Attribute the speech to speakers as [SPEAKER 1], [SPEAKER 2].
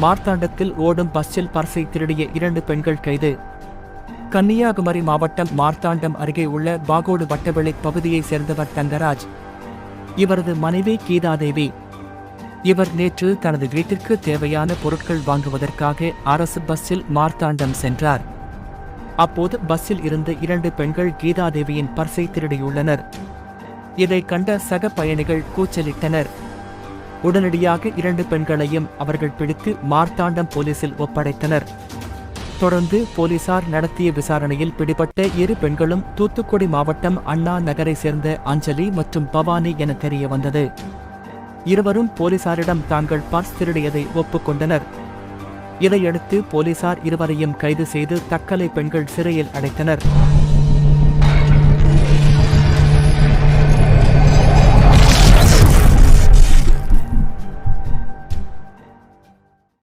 [SPEAKER 1] மார்த்தாண்டத்தில் ஓடும் பஸ்ஸில் பர்ஸை திருடிய இரண்டு பெண்கள் கைது. கன்னியாகுமரி மாவட்டம் மார்த்தாண்டம் அருகே உள்ள பாகோடு வட்டவெளி பகுதியைச் சேர்ந்தவர் தங்கராஜ். இவரது மனைவி கீதாதேவி. இவர் நேற்று தனது வீட்டிற்கு தேவையான பொருட்கள் வாங்குவதற்காக அரசு பஸ்ஸில் மார்த்தாண்டம் சென்றார். அப்போது பஸ்ஸில் இருந்த இரண்டு பெண்கள் கீதாதேவியின் பர்சை திருடியுள்ளனர். இதை கண்ட சக பயணிகள் கூச்சலிட்டனர். உடனடியாக இரண்டு பெண்களையும் அவர்கள் பிடித்து மார்த்தாண்டம் போலீசில் ஒப்படைத்தனர். தொடர்ந்து போலீசார் நடத்திய விசாரணையில் பிடிபட்ட இரு பெண்களும் தூத்துக்குடி மாவட்டம் அண்ணா நகரை சேர்ந்த அஞ்சலி மற்றும் பவானி என தெரிய வந்தது இருவரும் போலீசாரிடம் தாங்கள் பர்ஸ் திருடியதை ஒப்புக்கொண்டனர். இதையடுத்து போலீசார் இருவரையும் கைது செய்து தக்கலை பெண்கள் சிறையில் அடைத்தனர்.